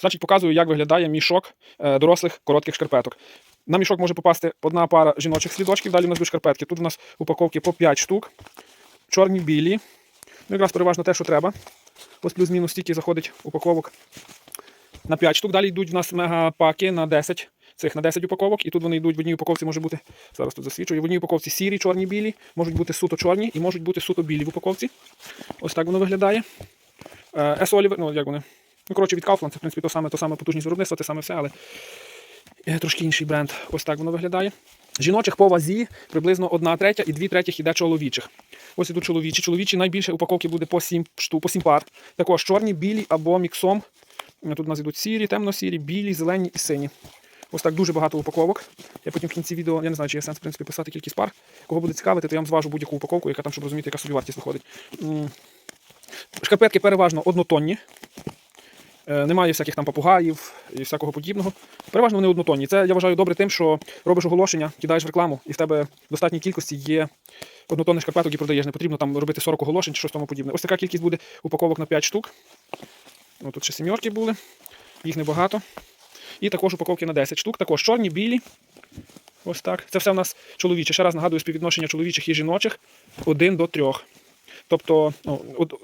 Значить, показую, як виглядає мішок е, дорослих коротких шкарпеток. На мішок може попасти одна пара жіночих слідочків, далі у нас будуть шкарпетки. Тут у нас упаковки по 5 штук, чорні, білі. Ну, якраз переважно те, що треба. Ось плюс-мінус стільки заходить упаковок на 5 штук. Далі йдуть в нас мегапаки на 10. Цих на 10 упаковок, і тут вони йдуть в одній упаковці, може бути, зараз тут засвічую, в одній упаковці сірі, чорні, білі, можуть бути суто чорні і можуть бути суто білі в упаковці. Ось так воно виглядає. Е. Oliver, ну як вони? Ну, коротше, від Kaufland, це в принципі то саме, то саме потужність виробництва, те саме все, але е, трошки інший бренд. Ось так воно виглядає. Жіночих по вазі приблизно 1 третя і 2 третіх іде чоловічих. Ось ідуть чоловічі. Чоловічі найбільше упаковки буде по 7 штук, по 7 пар. Також чорні, білі або міксом. Е, Тут у нас ідуть сірі, темно-сірі, білі, зелені і сині. Ось так дуже багато упаковок. Я потім в кінці відео, я не знаю, чи є сенс в принципі, писати кількість пар. Кого буде цікавити, то я вам зважу будь-яку упаковку, яка там, щоб розуміти, яка собі вартість виходить. Шкарпетки переважно однотонні. Е, Немає всяких там папугаїв і всякого подібного. Переважно вони однотонні. Це я вважаю добре тим, що робиш оголошення, кидаєш в рекламу, і в тебе в достатній кількості є однотонних шкарпеток, які продаєш. Не потрібно там робити 40 оголошень чи щось тому подібне. Ось така кількість буде упаковок на 5 штук. Ну, тут ще сімерки були, їх небагато. І також упаковки на 10 штук. Також чорні, білі. Ось так. Це все в нас чоловіче. Ще раз нагадую співвідношення чоловічих і жіночих 1 до 3. Тобто ну,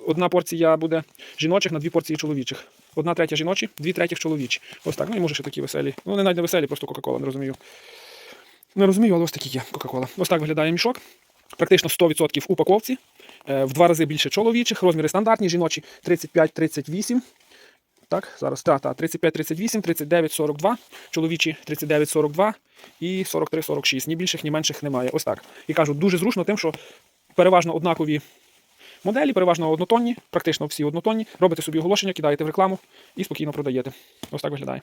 одна порція буде жіночих на дві порції чоловічих. Одна третя жіночі, дві третіх чоловічі. Ось так. Ну і може ще такі веселі. Ну, не навіть не веселі, просто Кока-Кола, не розумію. Не розумію, але ось такі є Кока-Кола. Ось так виглядає мішок. Практично 100% упаковці. Е, В два рази більше чоловічих. Розміри стандартні, жіночі 35-38. Так, зараз та, та, 35-38, 39-42, чоловічі 39-42 і 43-46. Ні більших, ні менших немає. Ось так. І кажу, дуже зручно тим, що переважно однакові моделі, переважно однотонні, практично всі однотонні. Робите собі оголошення, кидаєте в рекламу і спокійно продаєте. Ось так виглядає.